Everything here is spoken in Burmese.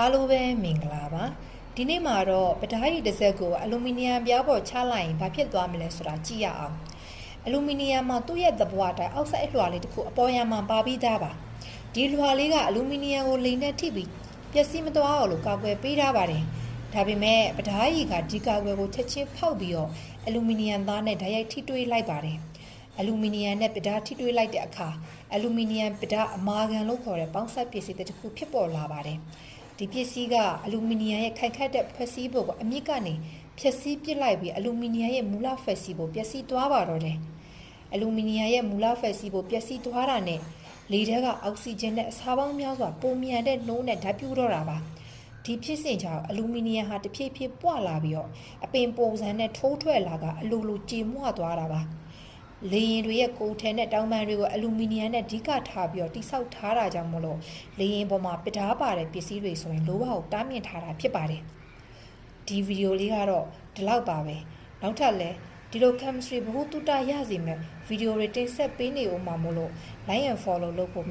အားလုံးပဲမင်္ဂလာပါဒီနေ့မှာတော့ပဓာရီတစ်စက်ကိုအလူမီနီယံပြားပေါ်ချလိုက်ရင်ဘာဖြစ်သွားမလဲဆိုတာကြည့်ရအောင်အလူမီနီယံမှာသူ့ရဲ့သဘောအတိုင်းအောက်ဆိုက်လွှာလေးတစ်ခုအပေါ်ယံမှာပါပြီးသားပါဒီလွှာလေးကအလူမီနီယံကိုလိမ်နဲ့ထိပြီးပျက်စီးမသွားအောင်လို့ကာကွယ်ပေးထားပါတယ်ဒါပေမဲ့ပဓာရီကဒီကာကွယ်ကိုချက်ချင်းဖောက်ပြီးတော့အလူမီနီယံသားနဲ့ဓာတ်ရိုက်ထိတွေ့လိုက်ပါတယ်အလူမီနီယံနဲ့ပဒါထိတွေ့လိုက်တဲ့အခါအလူမီနီယံပဒါအမာခံလို့ခေါ်တဲ့ပေါင်းဆက်ပစ္စည်းတစ်ခုဖြစ်ပေါ်လာပါတယ်။ ဒီပစ္စည်းကအလူမီနီယံရဲ့ခိုင်ခတ်တဲ့ဖွဲ့စည်းပုံကိုအမြင့်ကနေဖြည့်ဆည်းပစ်လိုက်ပြီးအလူမီနီယံရဲ့မူလဖွဲ့စည်းပုံပျက်စီးသွားပါတော့တယ်။အလူမီနီယံရဲ့မူလဖွဲ့စည်းပုံပျက်စီးသွားတာနဲ့လေထဲကအောက်ဆီဂျင်နဲ့အစာပေါင်းများစွာပုံမြန်တဲ့နှိုးနဲ့ဓာတ်ပြူတော့တာပါ။ဒီဖြစ်စဉ်ကြောင့်အလူမီနီယံဟာတဖြည်းဖြည်းပွာလာပြီးတော့အပင်ပုံစံနဲ့ထိုးထွက်လာကအလူလူကြေမွသွားတာပါ။ လေရင်တွေရဲ့ကိုယ်ထဲနဲ့တောင်ပန်တွေကိုအလူမီနီယံနဲ့ဓိကထားပြီးတော့တိဆောက်ထားတာကြောင့်မလို့လေရင်ပေါ်မှာပဓာပါတဲ့ပစ္စည်းတွေဆိုရင်လိုဘကိုတားမြင့်ထားတာဖြစ်ပါတယ်ဒီဗီဒီယိုလေးကတော့ဒီလောက်ပါပဲနောက်ထပ်လည်းဒီလို chemistry ဘ ഹു တုတရရစီမဲ့ဗီဒီယိုတွေတင်ဆက်ပေးနေဦးမှာမို့လို့ like and follow လုပ်ဖို့မ